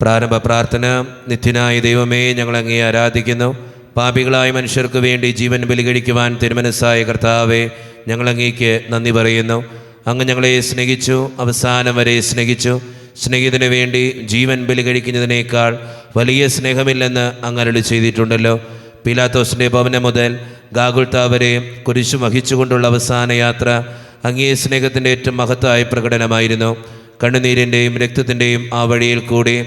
പ്രാരംഭ പ്രാർത്ഥന. നിത്യനായ ദൈവമേ ഞങ്ങൾ അങ്ങേ ആരാധിക്കുന്നു. പാപികളായ മനുഷ്യർക്ക് വേണ്ടി ജീവൻ ബലികഴിക്കുവാൻ തിരുമനസ്സായ കർത്താവെ ഞങ്ങളങ്ങേക്ക് നന്ദി പറയുന്നു. അങ്ങ് ഞങ്ങളെ സ്നേഹിച്ചു അവസാനം വരെ സ്നേഹിച്ചു. സ്നേഹിതന് വേണ്ടി ജീവൻ ബലികഴിക്കുന്നതിനേക്കാൾ വലിയ സ്നേഹമില്ലെന്ന് അങ്ങനെ ചെയ്തിട്ടുണ്ടല്ലോ. പിലാത്തോസിന്റെ ഭവനം മുതൽ ഗാഗുൽത്ത വരെ കുരിശു വഹിച്ചുകൊണ്ടുള്ള അവസാന യാത്ര അങ്ങേ സ്നേഹത്തിന്റെ ഏറ്റവും മഹത്തായ പ്രകടനമായിരുന്നു. കണ്ണുനീരിന്റെയും രക്തത്തിന്റെയും ആ വഴിയിൽ കൂടി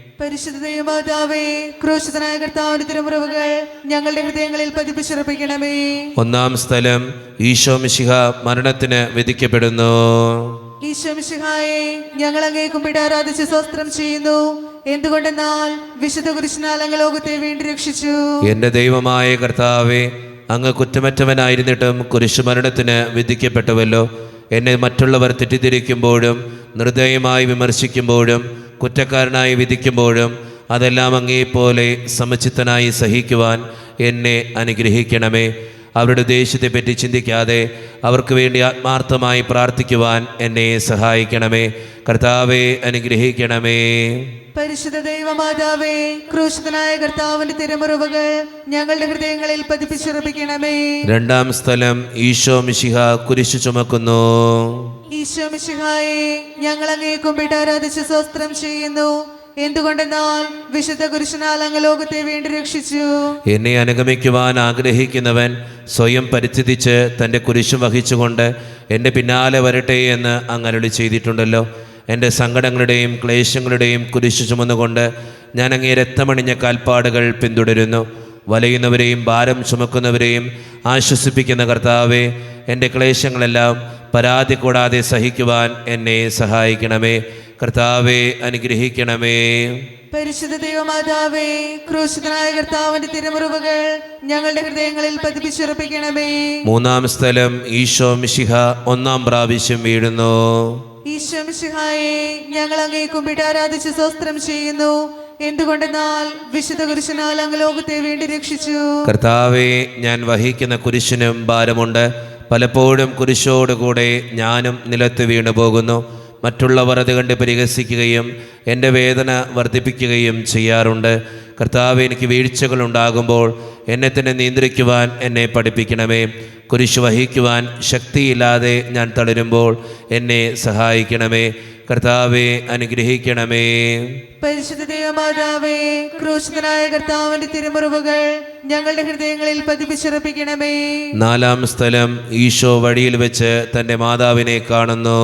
പരിശുദ്ധ ദൈവമാതാവേ ക്രൂശിതനായ കർത്താവിന്റെ തിരുമുറവുകൾ ഞങ്ങളുടെ ഹൃദയങ്ങളിൽ പതിപ്പിച്ചുറപ്പിക്കണമേ. ഒന്നാം സ്ഥലം ഈശോ മിശിഹ മരണത്തിന് വിധിക്കപ്പെടുന്നു. ഈശോ മിശിഹായെ ഞങ്ങൾ അങ്ങേ കുമ്പിട്ട് ആരാധിച്ച് സ്വസ്ത്രം ചെയ്യുന്നു. എന്തുകൊണ്ടെന്നാൽ വിശുദ്ധ കുരിശിനാൽ അങ്ങ് ലോകത്തെ വീണ്ടും രക്ഷിച്ചു. എന്റെ ദൈവമായ കർത്താവെ അങ്ങ് കുറ്റമറ്റവനായിരുന്നിട്ടും കുരിശുമരണത്തിന് വിധിക്കപ്പെട്ടുവല്ലോ. എന്നെ മറ്റുള്ളവർ തെറ്റിദ്ധരിക്കുമ്പോഴും നിർദ്ദയമായി വിമർശിക്കുമ്പോഴും കുറ്റക്കാരനായി വിധിക്കുമ്പോഴും അതെല്ലാം അങ്ങേപ്പോലെ സമചിത്തനായി സഹിക്കുവാൻ എന്നെ അനുഗ്രഹിക്കണമേ. അവരുടെ ദേഷ്യത്തെപ്പറ്റി ചിന്തിക്കാതെ അവർക്ക് വേണ്ടി ആത്മാർത്ഥമായി പ്രാർത്ഥിക്കുവാൻ എന്നെ സഹായിക്കണമേ. കർത്താവെ അനുഗ്രഹിക്കണമേ. പരിശുദ്ധ ദൈവമാതാവേ ക്രൂശിതനായ കർത്താവിന്റെ തിരമുറവുകൾ ഞങ്ങളുടെ ഹൃദയങ്ങളിൽ പതിപ്പിച്ചുറപ്പിക്കണമേ. രണ്ടാം സ്ഥലം ഈശോ മിശിഹ കുരിശു ചുമക്കുന്നു. ഈശോ ഞങ്ങൾ അങ്ങേ കുമ്പിട്ട് ആരാധിച്ച് സ്വസ്ത്രം ചെയ്യുന്നു. എന്തുകൊണ്ടെന്നാൽ വിശുദ്ധ കുരിശനാൽ അങ്ങ് ലോകത്തെ വീണ്ടും രക്ഷിച്ചു. എന്നെ അനുഗമിക്കുവാൻ ആഗ്രഹിക്കുന്നവൻ സ്വയം പരിസ്ഥിതിച്ച് തന്റെ കുരിശും വഹിച്ചുകൊണ്ട് എന്റെ പിന്നാലെ വരട്ടെ എന്ന് അങ്ങരളി ചെയ്തിട്ടുണ്ടല്ലോ. എന്റെ സങ്കടങ്ങളുടെയും ക്ലേശങ്ങളുടെയും കുരിശു ചുമന്നുകൊണ്ട് ഞാൻ അങ്ങേ രക്തമണിഞ്ഞ കാൽപ്പാടുകൾ പിന്തുടരുന്നു. വലയുന്നവരെയും ഭാരം ചുമക്കുന്നവരെയും ആശ്വസിപ്പിക്കുന്ന കർത്താവെ എന്റെ ക്ലേശങ്ങളെല്ലാം പരാതി കൂടാതെ സഹിക്കുവാൻ എന്നെ സഹായിക്കണമേ. കർത്താവെ അനുഗ്രഹിക്കണമേ. പരിശുദ്ധ ദൈവമാതാവേ ക്രൂശിതനായ കർത്താവിന്റെ തിരുമുറിവുകൾ ഞങ്ങളുടെ ഹൃദയങ്ങളിൽ പതിപ്പിച്ചുറപ്പിക്കണമേ. മൂന്നാം സ്ഥലം ഈശോ മിശിഹ ഒന്നാം പ്രാവശ്യം വീഴുന്നു. ഈശോ മിശിഹായെ ഞങ്ങൾ അങ്ങേ കുമ്പിട്ടാരാധിച്ച് സ്വസ്ത്രം ചെയ്യുന്നു. എന്തുകൊണ്ടെന്നാൽ വിശുദ്ധ കുരിശിനാൽ അങ്ങ് ലോകത്തെ വേണ്ടി രക്ഷിച്ചു. കർത്താവെ ഞാൻ വഹിക്കുന്ന കുരിശിനും ഭാരമുണ്ട്. പലപ്പോഴും കുരിശോടുകൂടെ ഞാനും നിലത്ത് വീണു പോകുന്നു. മറ്റുള്ളവർ അത് കണ്ട് പരിഹസിക്കുകയും എന്റെ വേദന വർദ്ധിപ്പിക്കുകയും ചെയ്യാറുണ്ട്. കർത്താവ് എനിക്ക് വീഴ്ചകൾ ഉണ്ടാകുമ്പോൾ എന്നെ തന്നെ നിയന്ത്രിക്കുവാൻ എന്നെ പഠിപ്പിക്കണമേ. കുരിശ് വഹിക്കുവാൻ ശക്തിയില്ലാതെ ഞാൻ തളരുമ്പോൾ എന്നെ സഹായിക്കണമേ. കർത്താവെ അനുഗ്രഹിക്കണമേ. പരിശുദ്ധ ദേവമാതാവേ ക്രൂശിതനായ കർത്താവിന്റെ തിരുമുറിവുകൾ ഞങ്ങളുടെ ഹൃദയങ്ങളിൽ പതിപ്പിച്ചുറപ്പിക്കണമേ. നാലാം സ്ഥലം ഈശോ വഴിയിൽ വെച്ച് തന്റെ മാതാവിനെ കാണുന്നു.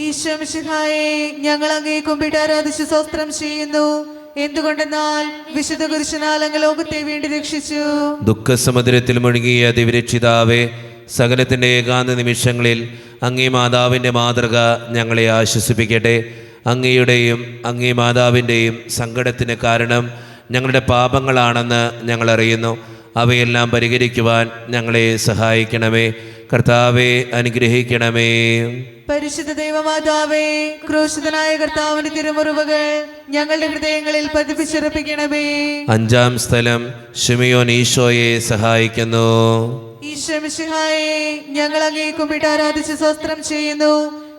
ഈശോ മിശിഹായെ ഞങ്ങൾ അങ്ങേ കുമ്പിട്ടാരാധിച്ച് സ്വസ്ത്രം ചെയ്യുന്നു. എന്തുകൊണ്ടെന്നാൽ വിശുദ്ധ കുരിശനാൽ അങ്ങ് ലോകത്തെ വേണ്ടി രക്ഷിച്ചു. ദുഃഖസമുദ്രത്തിൽ മുഴുകിയ ദിവരക്ഷിതാവേ സകലത്തിന്റെ ഏകാന്ത നിമിഷങ്ങളിൽ അങ്ങേ മാതാവിന്റെ മാതൃക ഞങ്ങളെ ആശ്വസിപ്പിക്കട്ടെ. അങ്ങയുടെയും അങ്ങേ മാതാവിന്റെയും സങ്കടത്തിന് കാരണം ഞങ്ങളുടെ പാപങ്ങളാണെന്ന് ഞങ്ങളറിയുന്നു അവയെല്ലാം പരിഹരിക്കുവാൻ ഞങ്ങളെ സഹായിക്കണമേ. കർത്താവെ അനുഗ്രഹിക്കണമേ. പരിശുദ്ധ ദൈവമാതാവേ ക്രൂശിതനായ കർത്താവിന്റെ തിരുമുറിവുകൾ ഞങ്ങളുടെ ഹൃദയങ്ങളിൽ പതിപ്പിച്ചുറപ്പിക്കണമേ. അഞ്ചാം സ്ഥലം ഷിമിയോൻ ഈശോയെ സഹായിക്കുന്നു. ഈശോ മിശിഹായെ ഞങ്ങൾ അങ്ങേ കുമ്പിട്ട് ആരാധിച്ച് സ്വസ്ത്രം ചെയ്യുന്നു.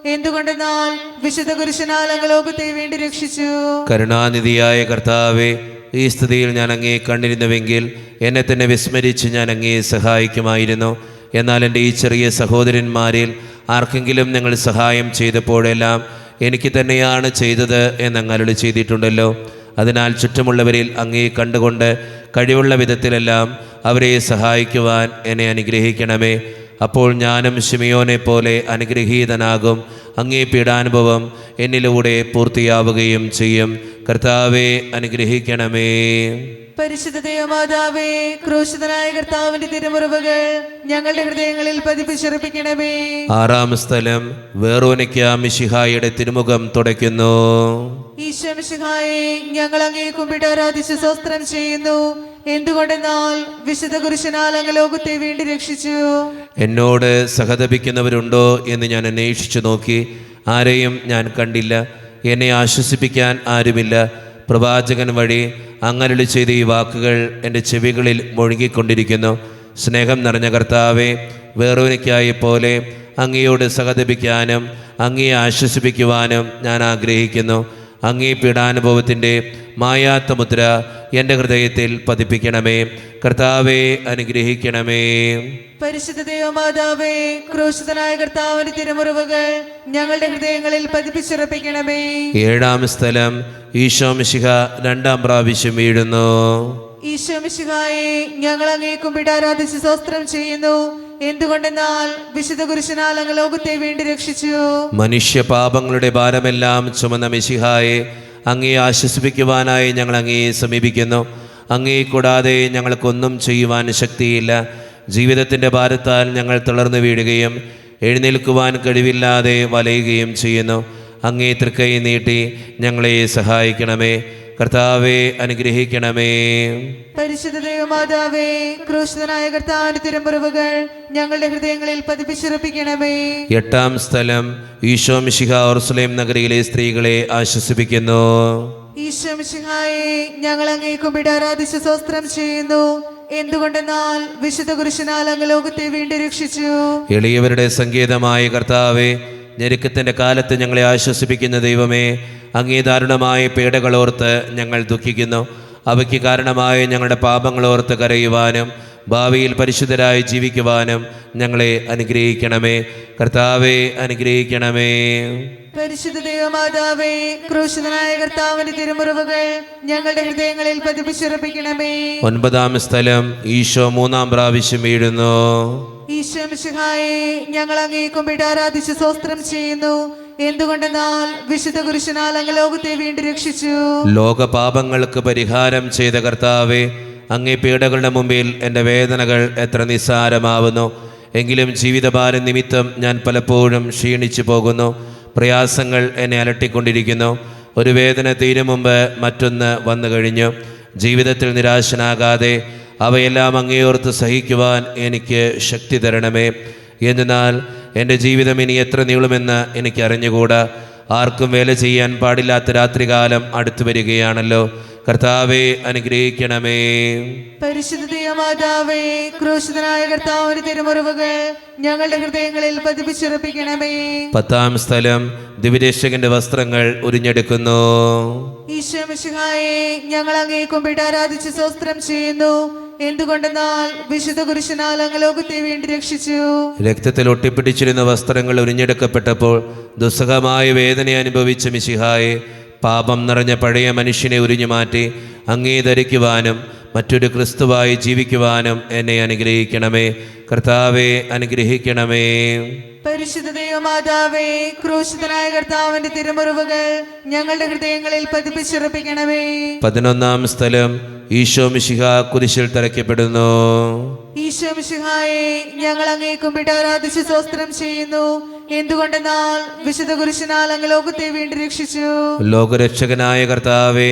എന്തുകൊണ്ടെന്നാൽ വിശുദ്ധ കുരിശനാൽ അങ്ങ് ലോകത്തെ വേണ്ടി രക്ഷിച്ചു. കരുണാനിധിയായ കർത്താവെ ഈ സ്ഥിതിയിൽ ഞാൻ അങ്ങേ കണ്ടിരുന്നുവെങ്കിൽ എന്നെ തന്നെ വിസ്മരിച്ച് ഞാൻ അങ്ങേ സഹായിക്കുമായിരുന്നു. എന്നാൽ എന്റെ ഈ ചെറിയ സഹോദരന്മാരിൽ ആർക്കെങ്കിലും നിങ്ങൾ സഹായം ചെയ്തപ്പോഴെല്ലാം എനിക്ക് തന്നെയാണ് ചെയ്തത് എന്ന് അരുളി ചെയ്തിട്ടുണ്ടല്ലോ. അതിനാൽ ചുറ്റുമുള്ളവരിൽ അങ്ങേ കണ്ടുകൊണ്ട് കഴിവുള്ള വിധത്തിലെല്ലാം അവരെ സഹായിക്കുവാൻ എന്നെ അനുഗ്രഹിക്കണമേ. അപ്പോൾ ഞാനും ഷിമിയോനെ പോലെ അനുഗ്രഹീതനാകും. അങ്ങേ പീഡാനുഭവം എന്നിലൂടെ പൂർത്തിയാവുകയും ചെയ്യും. കർത്താവെ അനുഗ്രഹിക്കണമേ. പരിശുദ്ധ ദൈവമാതാവേ ക്രൂശിതനായ കർത്താവിന്റെ തിരുമുറിവുകൾ ഞങ്ങളുടെ ഹൃദയങ്ങളിൽ പതിപ്പിച്ചിറപ്പിക്കണമേ ആറാം സ്ഥലം വേറോനിക്ക മിശിഹായുടെ തിരുമുഖം തുടയ്ക്കുന്നു. ഈശ്വമിശിഹായെ ഞങ്ങൾ അങ്ങേ കുമ്പിട്ട് ആരാധിച്ച് സ്വസ്ത്രം ചെയ്യുന്നു. എന്തുകൊണ്ടെന്നാൽ വിശുദ്ധ കുരിശനാൽ അങ്ങ് ലോകത്തെ വീണ്ടും രക്ഷിച്ചു. എന്നോട് സഹതപിക്കുന്നവരുണ്ടോ എന്ന് ഞാൻ അന്വേഷിച്ചു നോക്കി. ആരെയും ഞാൻ കണ്ടില്ല. എന്നെ ആശ്വസിപ്പിക്കാൻ ആരുമില്ല. പ്രവാചകൻ വഴി അങ്ങനെ ചെയ്ത ഈ വാക്കുകൾ എന്റെ ചെവികളിൽ മുഴുകിക്കൊണ്ടിരിക്കുന്നു. സ്നേഹം നിറഞ്ഞ കർത്താവെ വേറൊരുക്കായി പോലെ അങ്ങയോട് സഹതപിക്കാനും അങ്ങയെ ആശ്വസിപ്പിക്കുവാനും ഞാൻ ആഗ്രഹിക്കുന്നു. അങ്ങേ പീഡാനുഭവത്തിന്റെ മായാത്ത മുദ്ര എന്റെ ഹൃദയത്തിൽ പതിപ്പിക്കണമേ. കർത്താവെ അനുഗ്രഹിക്കണമേ. പരിശുദ്ധ ദൈവമാതാവേ ക്രൂശിതനായ കർത്താവിന്റെ തിരുമുറിവുകൾ ഞങ്ങളുടെ ഹൃദയങ്ങളിൽ പതിപ്പിച്ചുറപ്പിക്കണമേ. ഏഴാം സ്ഥലം ഈശോ മിശിഹ രണ്ടാം പ്രാവശ്യം വീഴുന്നു. ഈശോമിശിഹായെ ഞങ്ങൾ അങ്ങേക്കും കുമ്പിട്ട് ആരാധിച്ച് സ്വസ്ത്രം ചെയ്യുന്നു. എന്തുകൊണ്ടെന്നാൽ വിശുദ്ധ കുരിശനാൽ അങ്ങ് ലോകത്തെ വേണ്ടി രക്ഷിച്ചു? മനുഷ്യ പാപങ്ങളുടെ ഭാരമെല്ലാം ചുമന്ന മിശിഹായെ അങ്ങേ ആശ്വസിപ്പിക്കുവാനായി ഞങ്ങൾ അങ്ങയെ സമീപിക്കുന്നു. അങ്ങേ കൂടാതെ ഞങ്ങൾക്കൊന്നും ചെയ്യുവാൻ ശക്തിയില്ല. ജീവിതത്തിന്റെ ഭാരത്താൽ ഞങ്ങൾ തളർന്നു വീഴുകയും എഴുന്നേൽക്കുവാൻ കഴിവില്ലാതെ വലയുകയും ചെയ്യുന്നു. അങ്ങേ തൃക്കൈ നീട്ടി ഞങ്ങളെ സഹായിക്കണമേ. കർത്താവെ അനുഗ്രഹിക്കണമേ. പരിശുദ്ധ ദൈവമാതാവേ ക്രൂശനായ കർത്താവിന്റെ തിരുമുറിവുകൾ ഞങ്ങളുടെ ഹൃദയങ്ങളിൽ പതിപ്പിച്ചുറപ്പിക്കണമേ. എട്ടാം സ്ഥലം ഈശോ മിശിഹ ഓർസുലേം നഗരിയിലെ സ്ത്രീകളെ ആശ്വസിപ്പിക്കുന്നു. ഈശോമിശിഹായെ ഞങ്ങൾ അങ്ങേക്കും വിടാരാധിച്ച് സ്വസ്ത്രം ചെയ്യുന്നു. എന്തുകൊണ്ടെന്നാൽ വിശുദ്ധ കുരിശനാൽ അങ്ങ് ലോകത്തെ വീണ്ടും രക്ഷിച്ചു. എളിയവരുടെ സംഗീതമായ കർത്താവെ ഞെരുക്കത്തിന്റെ കാലത്ത് ഞങ്ങളെ ആശ്വസിപ്പിക്കുന്ന ദൈവമേ അങ്ങേ ദാരുണമായ പീഡകളോർത്ത് ഞങ്ങൾ ദുഃഖിക്കുന്നു. അവയ്ക്ക് കാരണമായ ഞങ്ങളുടെ പാപങ്ങളോർത്ത് കരയുവാനും ഭാവിയിൽ പരിശുദ്ധരായി ജീവിക്കുവാനും ഞങ്ങളെ അനുഗ്രഹിക്കണമേ. കർത്താവെ അനുഗ്രഹിക്കണമേ. പരിശുദ്ധ ദൈവമാതാവേ ക്രൂശിതനായ കർത്താവിന്റെ തിരുമുറിവുകൾ ഞങ്ങളുടെ ഹൃദയങ്ങളിൽ പതിപ്പിച്ചുറപ്പിക്കണമേ. ഒൻപതാം സ്ഥലം ഈശോ മൂന്നാം പ്രാവശ്യം വീഴുന്നു. ഈശോ ഞങ്ങൾ അങ്ങേക്കും വിടാരാധിച്ച് സ്വസ്ത്രം ചെയ്യുന്നു. എന്തുകൊണ്ടെന്നാൽ വിശുദ്ധ കുരിശനാൽ അങ്ങ് ലോകത്തെ വീണ്ടും രക്ഷിച്ചു. ലോകപാപങ്ങൾക്ക് പരിഹാരം ചെയ്ത കർത്താവെ അങ്ങേ പീഡകളുടെ മുമ്പിൽ എന്റെ വേദനകൾ എത്ര നിസ്സാരമാവുന്നു. എങ്കിലും ജീവിതഭാരം നിമിത്തം ഞാൻ പലപ്പോഴും ക്ഷീണിച്ചു പോകുന്നു. പ്രയാസങ്ങൾ എന്നെ അലട്ടിക്കൊണ്ടിരിക്കുന്നു. ഒരു വേദന തീരും മുമ്പ് മറ്റൊന്ന് വന്നു കഴിഞ്ഞു. ജീവിതത്തിൽ നിരാശനാകാതെ അവയെല്ലാം അങ്ങേയോർത്ത് സഹിക്കുവാൻ എനിക്ക് ശക്തി തരണമേ. എന്നാൽ എന്റെ ജീവിതം ഇനി എത്ര നീളുമെന്ന് എനിക്ക് അറിഞ്ഞുകൂടാ ആർക്കും വേല ചെയ്യാൻ പാടില്ലാത്ത രാത്രികാലം അടുത്തു വരികയാണല്ലോ. കർത്താവെ അനുഗ്രഹിക്കണമേ. പരിശുദ്ധ ദൈവമാതാവേ ക്രൂശിതനായ കർത്താവിന്റെ തിരുമുറിവുകൾ ഞങ്ങളുടെ ഹൃദയങ്ങളിൽ പതിപ്പിച്ചുറപ്പിക്കണമേ. പത്താം സ്ഥലം ദിവരക്ഷകന്റെ വസ്ത്രങ്ങൾ ഉരിഞ്ഞെടുക്കുന്നു. ഈശോമിശിഹായെ ഞങ്ങൾ അങ്ങേക്കും പിടാരാധിച്ച് സ്വസ്ത്രം ചെയ്യുന്നു. എന്തുകൊണ്ടെന്നാൽ വിശുദ്ധ കുരിശനാൽ അങ്ങ് ലോകത്തെ വേണ്ടി രക്ഷിച്ചു. രക്തത്തിൽ ഒട്ടിപ്പിടിച്ചിരുന്ന വസ്ത്രങ്ങൾ ഉരിഞ്ഞെടുക്കപ്പെട്ടപ്പോൾ ദുസ്സഹമായ വേദന അനുഭവിച്ച മിശിഹായെ പാപം നിറഞ്ഞ പഴയ മനുഷ്യനെ ഉരിഞ്ഞു മാറ്റി അങ്ങേ ധരിക്കുവാനും മറ്റൊരു ക്രിസ്തുവായി ജീവിക്കുവാനും എന്നെ അനുഗ്രഹിക്കണമേ. കർത്താവെ അനുഗ്രഹിക്കണമേ. പരിശുദ്ധ ദൈവമാതാവേ ക്രൂശിതനായ കർത്താവിന്റെ തിരുമുറിവുകൾ ഞങ്ങളുടെ ഹൃദയങ്ങളിൽ പതിപ്പിച്ചുറപ്പിക്കണമേ. പതിനൊന്നാം സ്ഥലം ഈശോ മിശിഹ കുരിശിൽ തിരക്കപ്പെടുന്നു ഈശോ മിശിഹായെ ഞങ്ങൾ അങ്ങേ കുമ്പിട്ട് ആരാധിച്ച് സ്വസ്ത്രം ചെയ്യുന്നു എന്തുകൊണ്ടെന്നാൽ വിശുദ്ധ കുരിശിനാൽ അങ്ങ് ലോകത്തെ വീണ്ടും രക്ഷിച്ചു? ലോകരക്ഷകനായ കർത്താവെ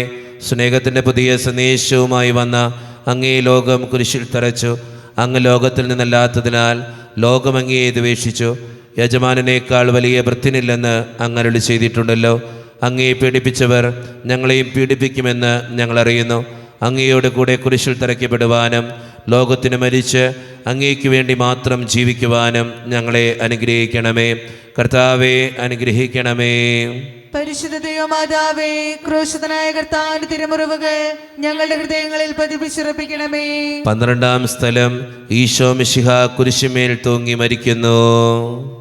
സ്നേഹത്തിന്റെ പുതിയ സന്ദേശവുമായി വന്ന അങ്ങേ ലോകം കുരിശിൽ തറച്ചു. അങ്ങ് ലോകത്തിൽ നിന്നല്ലാത്തതിനാൽ ലോകം അങ്ങയെ ദ്വേഷിച്ചു. യജമാനനേക്കാൾ വലിയ വൃത്തിനില്ലെന്ന് അങ്ങരളി ചെയ്തിട്ടുണ്ടല്ലോ. അങ്ങയെ പീഡിപ്പിച്ചവർ ഞങ്ങളെയും പീഡിപ്പിക്കുമെന്ന് ഞങ്ങളറിയുന്നു. അങ്ങയോട് കൂടെ കുരിശിൽ തിരക്കപ്പെടുവാനും ലോകത്തിന് മരിച്ച് അങ്ങേക്ക് വേണ്ടി മാത്രം ജീവിക്കുവാനും ഞങ്ങളെ അനുഗ്രഹിക്കണമേ. കർത്താവെ അനുഗ്രഹിക്കണമേ. പരിശുദ്ധ ദൈവമാതാവേ ക്രൂശിതനായ കർത്താവിന്റെ തിരുമുറിവുകൾ ഞങ്ങളുടെ ഹൃദയങ്ങളിൽ പതിപ്പിച്ചുറപ്പിക്കണമേ. പന്ത്രണ്ടാം സ്ഥലം ഈശോ മിശിഹ കുരിശുമേൽ തൂങ്ങി മരിക്കുന്നു.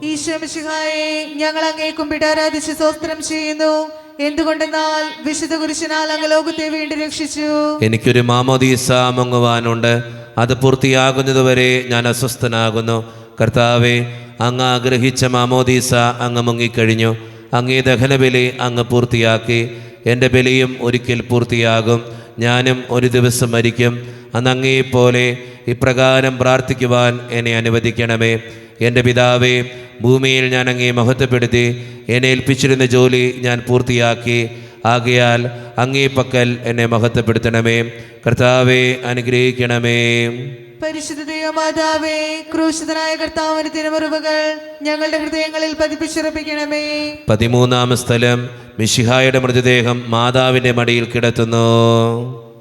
ഈശോ മിശിഹായെ ഞങ്ങൾ അങ്ങേക്കും പിടാരാധിച്ച് സ്വസ്ത്രം ചെയ്യുന്നു. എന്തുകൊണ്ടെന്നാൽ വിശുദ്ധ കുരിശിനാൽ അങ്ങ് ലോകത്തെ വീണ്ടും രക്ഷിച്ചു. എനിക്കൊരു മാമോദീസ മുങ്ങുവാനുണ്ട്. അത് പൂർത്തിയാകുന്നതുവരെ ഞാൻ അസ്വസ്ഥനാകുന്നു. കർത്താവെ അങ്ങ് ആഗ്രഹിച്ച മാമോദീസ അങ്ങ് മുങ്ങിക്കഴിഞ്ഞു. അങ്ങേ ദഹനബലി അങ്ങ് പൂർത്തിയാക്കി. എന്റെ ബലിയും ഒരിക്കൽ പൂർത്തിയാകും. ഞാനും ഒരു ദിവസം മരിക്കും. അന്ന് അങ്ങേപ്പോലെ ഇപ്രകാരം പ്രാർത്ഥിക്കുവാൻ എന്നെ അനുവദിക്കണമേ. എന്റെ പിതാവേ ഭൂമിയിൽ ഞാൻ അങ്ങേ മഹത്വപ്പെടുത്തി. എന്നെ ഏൽപ്പിച്ചിരുന്ന ജോലി ഞാൻ പൂർത്തിയാക്കി. ആകയാൽ അങ്ങേ പക്കൽ എന്നെ മഹത്വപ്പെടുത്തണമേ. കർത്താവെ അനുഗ്രഹിക്കണമേ. പരിശുദ്ധ ദൈവമാതാവേ ക്രൂശിതനായ കർത്താവിന്റെ തിരുമുറിവുകൾ ഞങ്ങളുടെ ഹൃദയങ്ങളിൽ പതിപ്പിച്ചുറപ്പിക്കണമേ. പതിമൂന്നാം സ്ഥലം മിശിഹായുടെ മൃതദേഹം മാതാവിന്റെ മടിയിൽ കിടത്തുന്നു.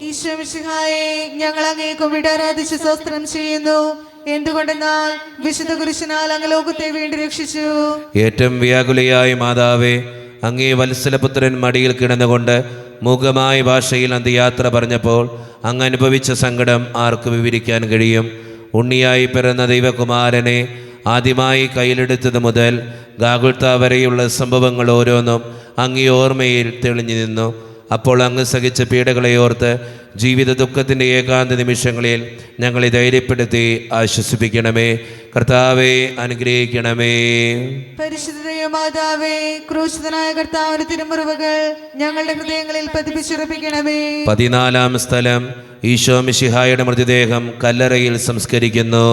ഈശോ മിശിഹായെ ഞങ്ങൾ അങ്ങേക്കും കുമ്പിട്ട് ആരാധിച്ച് സ്വസ്ത്രം ചെയ്യുന്നു. എന്തുകൊണ്ടെന്നാൽ വിശുദ്ധ കുരിശിനാൽ അങ്ങ് ലോകത്തെ വീണ്ടും രക്ഷിച്ചു. ഏറ്റവും വ്യാകുലയായി മാതാവേ അങ്ങേ വത്സലപുത്രൻ മടിയിൽ കിടന്നുകൊണ്ട് മൂകമായ ഭാഷയിൽ അന്ത്യയാത്ര പറഞ്ഞപ്പോൾ അങ്ങ് അനുഭവിച്ച സങ്കടം ആർക്ക് വിവരിക്കാൻ കഴിയും. ഉണ്ണിയായി പിറന്ന ദൈവകുമാരനെ ആദ്യമായി കയ്യിലെടുത്തത് മുതൽ ഗാഗുൾത്ത വരെയുള്ള സംഭവങ്ങൾ ഓരോന്നും അങ്ങേ ഓർമ്മയിൽ തെളിഞ്ഞു നിന്നു. അപ്പോൾ അങ്ങ് സഹിച്ച പീഡകളെ ഓർത്ത് ജീവിത ദുഃഖത്തിന്റെ ഏകാന്ത നിമിഷങ്ങളിൽ ഞങ്ങളെ ധൈര്യപ്പെടുത്തി ആശ്വസിപ്പിക്കണമേ. കർത്താവെ അനുഗ്രഹിക്കണമേ. പരിശുദ്ധ മാതാവേ ക്രൂശിതനായ കർത്താവിന്റെ തിരുമുറിവുകൾ ഞങ്ങളുടെ ഹൃദയങ്ങളിൽ പതിപ്പിച്ചുറപ്പിക്കണമേ. പതിനാലാം സ്ഥലം ഈശോ മിഷിഹായുടെ മൃതദേഹം കല്ലറയിൽ സംസ്കരിക്കുന്നു.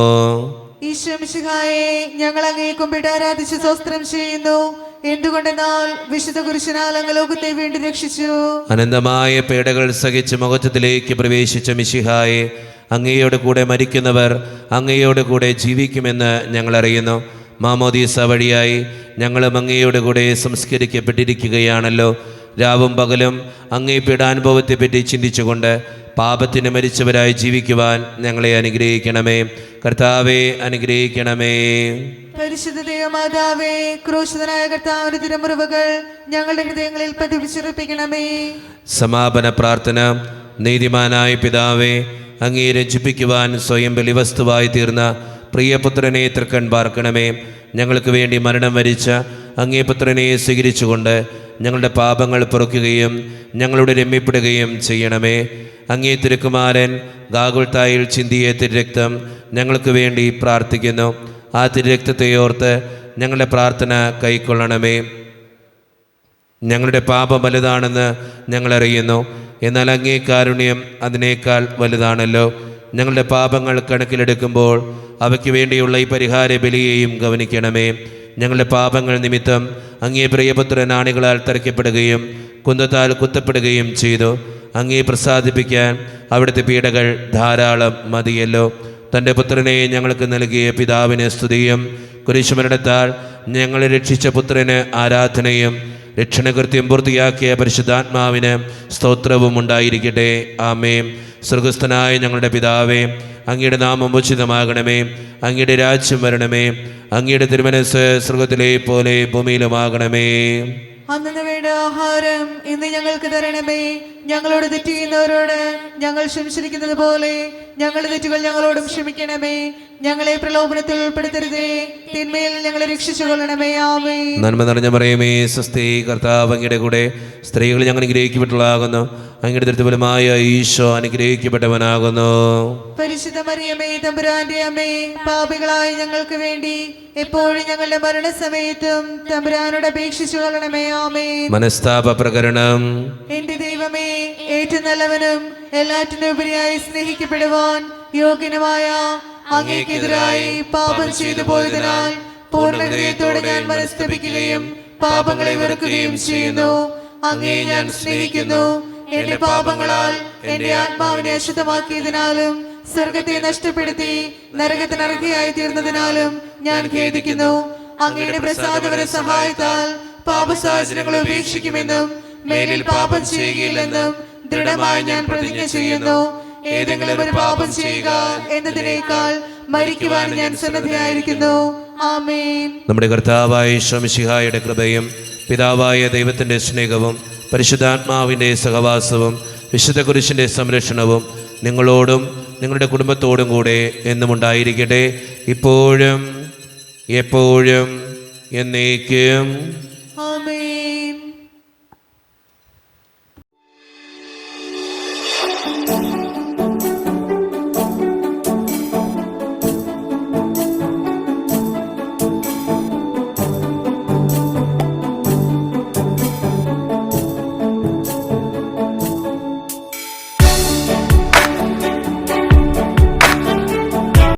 ഈശോ മിഷിഹായെ ഞങ്ങൾ അങ്ങേക്കും പിടാരാധിച്ച് സ്വസ്ത്രം ചെയ്യുന്നു. എന്തുകൊണ്ടെന്നാൽ വിശുദ്ധ കുരിശനാൽ അങ്ങ് ലോകത്തെ വേണ്ടി രക്ഷിച്ചു. അനന്തമായ പേടകൾ സഹിച്ച് മുഖത്തിലേക്ക് പ്രവേശിച്ച മിശിഹായെ അങ്ങയോട് കൂടെ മരിക്കുന്നവർ അങ്ങയോട് കൂടെ ജീവിക്കുമെന്ന് ഞങ്ങൾ അറിയുന്നു. മാമോദീസ വഴിയായി ഞങ്ങളും അങ്ങയോട് കൂടെ സംസ്കരിക്കപ്പെട്ടിരിക്കുകയാണല്ലോ. രാവും പകലും അങ്ങേ പീഡാനുഭവത്തെപ്പറ്റി ചിന്തിച്ചുകൊണ്ട് പാപത്തിന് മരിച്ചവരായി ജീവിക്കുവാൻ ഞങ്ങളെ അനുഗ്രഹിക്കണമേ. കർത്താവെ അനുഗ്രഹിക്കണമേ. പരിശുദ്ധ ദൈവമാതാവേ ക്രൂശിതനായ കർത്താവിന്റെ തിരുമുറിവുകൾ ഞങ്ങളുടെ ഹൃദയങ്ങളിൽ പതിപ്പിച്ചുറപ്പിക്കണമേ. സമാപന പ്രാർത്ഥന. നീതിമാനായ പിതാവേ അങ്ങേ രഞ്ജിപ്പിക്കുവാൻ സ്വയം ബലിവസ്തുവായി തീർന്ന പ്രിയപുത്രനെ തൃക്കൺ പാർക്കണമേ. ഞങ്ങൾക്ക് വേണ്ടി മരണം വരിച്ച അങ്ങേ പുത്രനെ സ്വീകരിച്ചുകൊണ്ട് ഞങ്ങളുടെ പാപങ്ങൾ പൊറുക്കുകയും ഞങ്ങളുടെ രമ്യപ്പെടുകയും ചെയ്യണമേ. അങ്ങേ തിരുക്കുമാരൻ ഗാഗുൾത്തായിൽ ചിന്തിയ ഞങ്ങൾക്ക് വേണ്ടി പ്രാർത്ഥിക്കുന്നു. ആ തിരുരക്തത്തെ ഓർത്ത് ഞങ്ങളുടെ പ്രാർത്ഥന കൈക്കൊള്ളണമേ. ഞങ്ങളുടെ പാപം വലുതാണെന്ന് ഞങ്ങളറിയുന്നു. എന്നാൽ അങ്ങേ കാരുണ്യം അതിനേക്കാൾ വലുതാണല്ലോ. ഞങ്ങളുടെ പാപങ്ങൾ കണക്കിലെടുക്കുമ്പോൾ അവയ്ക്ക് വേണ്ടിയുള്ള ഈ പരിഹാര ബലിയെയും ഗവനിക്കണമേ. ഞങ്ങളുടെ പാപങ്ങൾ നിമിത്തം അങ്ങേ പ്രിയപുത്രൻ ആണികളാൽ തറയ്ക്കപ്പെടുകയും കുന്തത്താൽ കുത്തപ്പെടുകയും ചെയ്തു. അങ്ങേ പ്രസാദിപ്പിക്കാൻ അവിടുത്തെ പീഡകൾ ധാരാളം മതിയല്ലോ. തന്റെ പുത്രനെ ഞങ്ങൾക്ക് നൽകിയ പിതാവിനെ സ്തുതിയും. കുരിശുമരണത്താൽ ഞങ്ങളെ രക്ഷിച്ച പുത്രന് ആരാധനയും രക്ഷണകൃത്യം പൂർത്തിയാക്കിയ പരിശുദ്ധാത്മാവിന് സ്തോത്രവും ഉണ്ടായിരിക്കട്ടെ. ആമേം സ്വർഗസ്ഥനായ ഞങ്ങളുടെ പിതാവേ അങ്ങയുടെ നാമം ഉചിതമാകണമേ. അങ്ങയുടെ രാജ്യം വരണമേ. അങ്ങയുടെ തിരുമനസ് സ്വർഗത്തിലെ പോലെ ഭൂമിയിലുമാകണമേ. അന്നു വേണ്ട ആഹാരം ഇന്ന് ഞങ്ങൾക്ക് തരണമേ. ഞങ്ങളോട് തെറ്റ് ചെയ്യുന്നവരോട് ഞങ്ങൾ ക്ഷമിച്ചിരിക്കുന്നത് പോലെ ഞങ്ങളുടെ തെറ്റുകൾ ഞങ്ങളോടും ക്ഷമിക്കണമേ. ഞങ്ങളെ പ്രലോഭനത്തിൽ ഉൾപ്പെടുത്തരുതേ. തിന്മയിൽ ഞങ്ങളെ രക്ഷിച്ചു കൊള്ളണമേ ആമേ. നന്മ നിറഞ്ഞ പറയുമേ സ്വസ്തി കർത്താവ് അങ്ങയുടെ കൂടെ സ്ത്രീകൾ ഞങ്ങൾ അനുഗ്രഹിക്കപ്പെട്ടതാകുന്നു അങ്ങയുടെ ദൃഢഫലമായ ഈശോ അനുഗ്രഹിക്കപ്പെട്ടവനാകുന്നു. പരിശുദ്ധ മറിയമേ തമ്പുരാന്റെ അമ്മേ പാപികളായ ഞങ്ങൾക്ക് വേണ്ടി എപ്പോഴും ഞങ്ങളുടെ മരണസമയത്തും തമ്പുരാനോട് അപേക്ഷിച്ചു കൊള്ളണമേ ആമേ മനസ്താപ പ്രകരണം. എന്റെ ദൈവമേ ഏറ്റവും നല്ലവനും എല്ലാറ്റിനും ഉപരിയായി സ്നേഹിക്കപ്പെടുവാൻ യോഗ്യനുമായ അങ്ങേക്കെതിരായി പാപം ചെയ്തു പോയതിനാൽ പൂർണ ഹൃദയത്തോടെ ഞാൻ മനസ്തപിക്കുകയും പാപങ്ങളെ വെറുക്കുകയും ചെയ്യുന്നു. അങ്ങേ ഞാൻ സ്നേഹിക്കുന്നു. എന്റെ പാപങ്ങളാൽ എന്റെ ആത്മാവിനെ അശുദ്ധമാക്കിയതിനാലും സ്വർഗത്തെ നഷ്ടപ്പെടുത്തി നരകത്തിന് അർഹയായി തീർന്നതിനാലും ഞാൻ ഖേദിക്കുന്നു. അങ്ങയുടെ പ്രസാദവര സഹായത്താൽ പാപസാഹചര്യങ്ങൾ ഉപേക്ഷിക്കുമെന്നും മേലിൽ പാപം ചെയ്യുകയില്ലെന്നും ദൃഢമായി ഞാൻ പ്രതിജ്ഞ ചെയ്യുന്നു. ഏതെങ്കിലും ഒരു പാപം ചെയ്യുക എന്നതിനേക്കാൾ മരിക്കുവാൻ ഞാൻ സന്നദ്ധയായിരിക്കുന്നു. ആമേൻ. നമ്മുടെ കർത്താവായ ശ്രമിഷിഹായുടെ കൃപയും പിതാവായ ദൈവത്തിന്റെ സ്നേഹവും പരിശുദ്ധാത്മാവിന്റെ സഹവാസവും വിശുദ്ധ കുരിശിന്റെ സംരക്ഷണവും നിങ്ങളോടും നിങ്ങളുടെ കുടുംബത്തോടും കൂടെ എന്നും ഉണ്ടായിരിക്കട്ടെ. ഇപ്പോഴും എപ്പോഴും എന്നേക്കും.